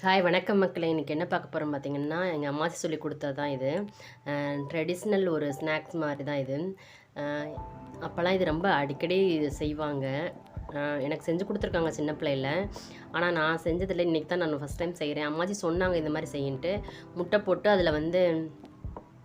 Hi வணக்கம் மக்களை. இன்றைக்கி என்ன பார்க்க போகிறோம் பார்த்தீங்கன்னா எங்கள் அம்மாச்சி சொல்லி கொடுத்தது தான் இது ட்ரெடிஷ்னல் ஒரு ஸ்நாக்ஸ் மாதிரி தான் இது அப்போல்லாம் இது ரொம்ப அடிக்கடி செய்வாங்க. எனக்கு செஞ்சு கொடுத்துருக்காங்க சின்ன பிள்ளையில. ஆனால் நான் செஞ்சதில்லை. இன்றைக்கி தான் நான் ஃபஸ்ட் டைம் செய்கிறேன் அம்மாச்சி சொன்னாங்க இந்த மாதிரி செய்யின்ட்டு. முட்டை போட்டு அதில் வந்து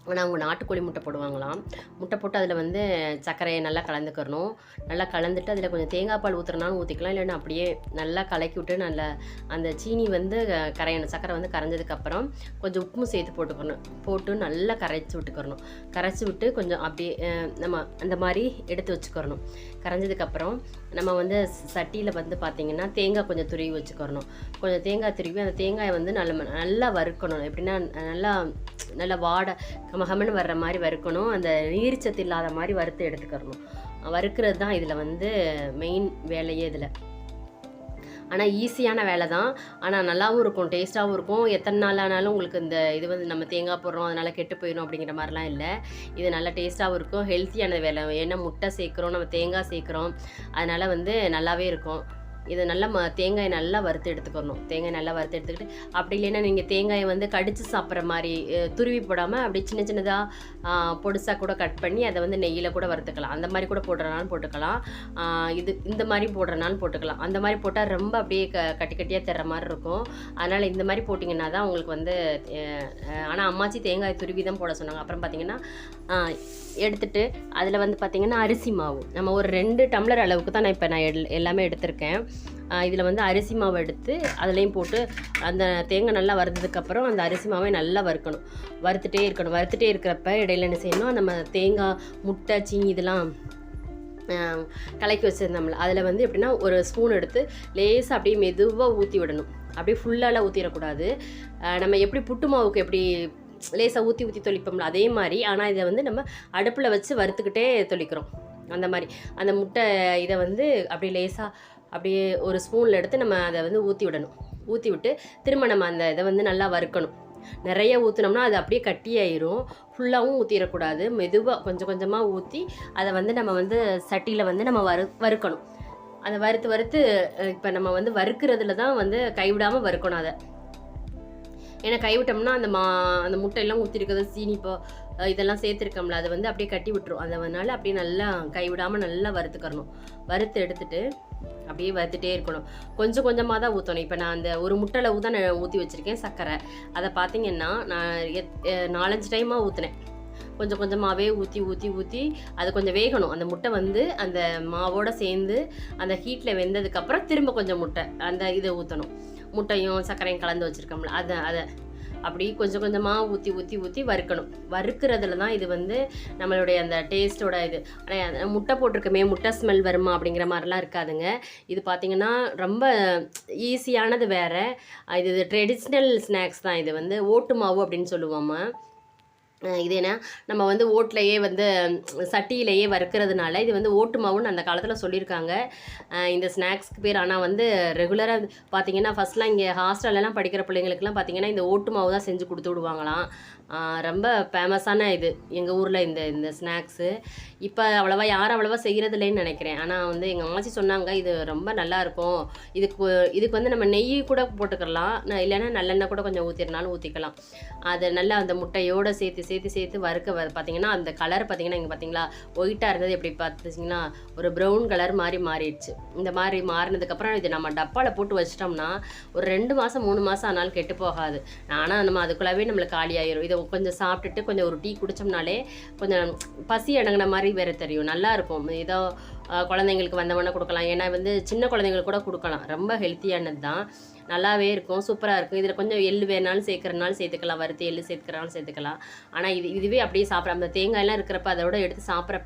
ஆனால் அவங்க நாட்டுக்கோழி முட்டை போடுவாங்களாம். முட்டை போட்டு அதில் வந்து சர்க்கரையை நல்லா கலந்துக்கிறணும். நல்லா கலந்துட்டு அதில் கொஞ்சம் தேங்காய் பால் ஊற்றுறனாலும் ஊற்றிக்கலாம் இல்லைன்னா அப்படியே நல்லா கலக்கி விட்டு நல்லா அந்த சீனி வந்து கரையணும். சர்க்கரை வந்து கரைஞ்சதுக்கப்புறம் கொஞ்சம் உப்பும் சேர்த்து போட்டுக்கணும். போட்டு நல்லா கரைச்சி விட்டுக்கிறணும். கரைச்சி விட்டு கொஞ்சம் அப்படியே நம்ம அந்த மாதிரி எடுத்து வச்சுக்கிறணும். கரைஞ்சதுக்கப்புறம் நம்ம வந்து சட்டியில் வந்து பார்த்திங்கன்னா தேங்காய் கொஞ்சம் துருவி வச்சுக்கிறணும். கொஞ்சம் தேங்காய் துருவி அந்த தேங்காயை வந்து நல்ல நல்லா வறுக்கணும். எப்படின்னா நல்லா நல்லா வாடை கமகமன்னு வர்ற மாதிரி வறுக்கணும் அந்த நீர்ச்சத்து இல்லாத மாதிரி வறுத்து எடுத்துக்கிறணும். வறுக்கிறது தான் இதில் வந்து மெயின் வேலையே இதில். ஆனால் ஈஸியான வேலை தான். ஆனால் நல்லாவும் இருக்கும் டேஸ்ட்டாகவும் இருக்கும். எத்தனை நாள் ஆனாலும் உங்களுக்கு இந்த இது வந்து நம்ம தேங்காய் போடுறோம் அதனால் கெட்டு போயிடும் அப்படிங்கிற மாதிரிலாம் இல்லை. இது நல்லா டேஸ்ட்டாகவும் இருக்கும் ஹெல்த்தியான வேலை. ஏன்னா முட்டை சேர்க்குறோம் நம்ம தேங்காய் சேர்க்குறோம். அதனால் வந்து நல்லாவே இருக்கும். இதை நல்லா ம தேங்காயை நல்லா வறுத்து எடுத்துக்கணும். தேங்காய் நல்லா வறுத்து எடுத்துக்கிட்டு அப்படி இல்லைன்னா நீங்கள் தேங்காயை வந்து கடித்து சாப்பிட்ற மாதிரி துருவி போடாமல் அப்படி சின்ன சின்னதாக பொடிசாக கூட கட் பண்ணி அதை வந்து நெய்யில் கூட வறுத்துக்கலாம். அந்த மாதிரி கூட போடுறனாலும் போட்டுக்கலாம். இது இந்த மாதிரி போடுறனாலும் போட்டுக்கலாம். அந்த மாதிரி போட்டால் ரொம்ப அப்படியே க கட்டி கட்டியாக தர்ற மாதிரி இருக்கும். அதனால் இந்த மாதிரி போட்டிங்கன்னா தான் உங்களுக்கு வந்து ஆனால் அம்மாச்சி தேங்காய் துருவி தான் போட சொன்னாங்க. அப்புறம் பார்த்தீங்கன்னா எடுத்துட்டு அதில் வந்து பார்த்திங்கன்னா அரிசி மாவு. நம்ம ஒரு ரெண்டு டம்ளர் அளவுக்கு தான் நான் இப்போ நான் எல் எல்லாமே எடுத்திருக்கேன். இதில் வந்து அரிசி மாவு எடுத்து அதுலேயும் போட்டு அந்த தேங்காய் நல்லா வறுத்ததுக்கப்புறம் அந்த அரிசி மாவை நல்லா வறுக்கணும். வறுத்துட்டே இருக்கணும். வறுத்துட்டே இருக்கிறப்ப இடையில என்ன செய்யணும் நம்ம தேங்காய் முட்டை சீனி இதெல்லாம் கலக்கி வச்சுருந்தோம்ல அதில் வந்து எப்படின்னா ஒரு ஸ்பூன் எடுத்து லேசாக அப்படியே மெதுவாக ஊற்றி விடணும். அப்படியே ஃபுல்லாலாம் ஊற்றிடக்கூடாது நம்ம எப்படி புட்டு மாவுக்கு எப்படி லேசாக ஊற்றி ஊற்றி தொளிப்போம்ல அதே மாதிரி. ஆனால் இதை வந்து நம்ம அடுப்பில் வச்சு வறுத்துக்கிட்டே தொளிக்கிறோம். அந்த மாதிரி. அந்த முட்டை இதை வந்து அப்படியே லேசாக அப்படியே ஒரு ஸ்பூனில் எடுத்து நம்ம அதை வந்து ஊற்றி விடணும். ஊற்றி விட்டு திரும்ப நம்ம அந்த இதை வந்து நல்லா வறுக்கணும். நிறைய ஊற்றினோம்னா அது அப்படியே கட்டியாயிரும். ஃபுல்லாகவும் ஊற்றிடக்கூடாது மெதுவாக கொஞ்சம் கொஞ்சமாக ஊற்றி அதை வந்து நம்ம வந்து சட்டியில் வந்து நம்ம வறு வறுக்கணும். அதை வறுத்து வறுத்து இப்போ நம்ம வந்து வறுக்கிறதுல தான் வந்து கைவிடாமல் வறுக்கணும் அதை. ஏன்னா கைவிட்டோம்னா அந்த மா அந்த முட்டையெல்லாம் ஊற்றிருக்கிறது சீனி இப்போ இதெல்லாம் சேர்த்துருக்கோம்ல அதை வந்து அப்படியே கட்டி விட்டுரும். அதனால அப்படியே நல்லா கைவிடாமல் நல்லா வறுத்துக்கறணும். வறுத்து எடுத்துட்டு அப்படியே வறுத்துட்டே இருக்கணும். கொஞ்சம் கொஞ்சமாக தான் ஊற்றணும் இப்போ நான் அந்த ஒரு முட்டையில் தான் நான் ஊற்றி வச்சுருக்கேன் சர்க்கரை. அதை பார்த்தீங்கன்னா நான் எத் நாலஞ்சு டைமாக ஊற்றினேன் கொஞ்சம் கொஞ்சமாகவே ஊற்றி ஊற்றி ஊற்றி அது கொஞ்சம் வேகணும். அந்த முட்டை வந்து அந்த மாவோடு சேர்ந்து அந்த ஹீட்டில் வெந்ததுக்கப்புறம் திரும்ப கொஞ்சம் முட்டை. அந்த இதை ஊற்றணும் முட்டையும் சர்க்கரையும் கலந்து வச்சுருக்கோம்ல அதை அதை அப்படி கொஞ்சம் கொஞ்சமாக ஊற்றி ஊற்றி ஊற்றி வறுக்கணும். வறுக்கிறதுல தான் இது வந்து நம்மளுடைய அந்த டேஸ்ட்டோட இது. ஆனால் முட்டை போட்டிருக்கமே முட்டை ஸ்மெல் வருமா அப்படிங்கிற மாதிரிலாம் இருக்காதுங்க. இது பார்த்திங்கன்னா ரொம்ப ஈஸியானது வேறு. இது ட்ரெடிஷ்னல் ஸ்நாக்ஸ் தான் இது வந்து. ஓட்டு மாவு அப்படின்னு சொல்லுவோம் இது என்ன? நம்ம வந்து ஓட்லையே வந்து சட்டியிலேயே வறுக்கிறதுனால இது வந்து ஓட்டு மாவுன்னு அந்த காலத்தில் சொல்லியிருக்காங்க. இந்த ஸ்நாக்ஸ்க்கு பேர். ஆனால் வந்து ரெகுலராக பார்த்தீங்கன்னா ஃபஸ்ட்லாம் இங்கே ஹாஸ்டல்லலாம் படிக்கிற பிள்ளைங்களுக்குலாம் பார்த்தீங்கன்னா இந்த ஓட்டு மாவு தான் செஞ்சு கொடுத்து விடுவாங்களாம். ரொம்ப ஃபேமஸான இது. எங்கள் ஊரில் இந்த இந்த ஸ்நாக்ஸு இப்போ அவ்வளோவா யாரும் அவ்வளோவா செய்கிறதில்லைன்னு நினைக்கிறேன். ஆனால் வந்து எங்கள் அம்மாச்சி சொன்னாங்க இது ரொம்ப நல்லா இருக்கும். இதுக்கு இதுக்கு வந்து நம்ம நெய் கூட போட்டுக்கலாம். இல்லைன்னா நல்லெண்ணெய் கூட கொஞ்சம் ஊற்றிருந்தாலும் ஊற்றிக்கலாம் அதை நல்லா அந்த முட்டையோடு சேர்த்து சேர்த்து சேர்த்து வறுக்க வ பார்த்தீங்கன்னா அந்த கலர் பார்த்தீங்கன்னா இங்கே பார்த்தீங்களா ஒயிட்டாக இருந்தது. எப்படி பார்த்துச்சிங்கன்னா ஒரு ப்ரௌன் கலர் மாதிரி மாறிடுச்சு. இந்த மாதிரி மாறினதுக்கப்புறம் இது நம்ம டப்பாவில் போட்டு வச்சிட்டோம்னா ஒரு ரெண்டு மாதம் மூணு மாதம் ஆனாலும் கெட்டு போகாது. ஆனால் நம்ம அதுக்குள்ளவே நம்மளுக்கு காலியாயிரும் இதை கொஞ்சம் சாப்பிட்டுட்டு கொஞ்சம் ஒரு டீ குடித்தோம்னாலே கொஞ்சம் பசி அடங்கின மாதிரி வேறு தெரியும். நல்லாயிருக்கும் ஏதோ குழந்தைங்களுக்கு வந்தவொடனே கொடுக்கலாம். ஏன்னா வந்து சின்ன குழந்தைங்களுக்கு கூட கொடுக்கலாம். ரொம்ப ஹெல்த்தியானது தான் நல்லாவே இருக்கும் சூப்பராக இருக்கும். இதில் கொஞ்சம் எள்ளு வேணாலும் சேர்க்குறனாலும் சேர்த்துக்கலாம் வறுத்து எள்ளு சேர்த்துக்கிறனாலும் சேர்த்துக்கலாம். ஆனால் இது இதுவே அப்படியே சாப்பிட்ற அந்த தேங்காயெல்லாம் இருக்கிறப்ப அதோட எடுத்து சாப்பிட்றப்ப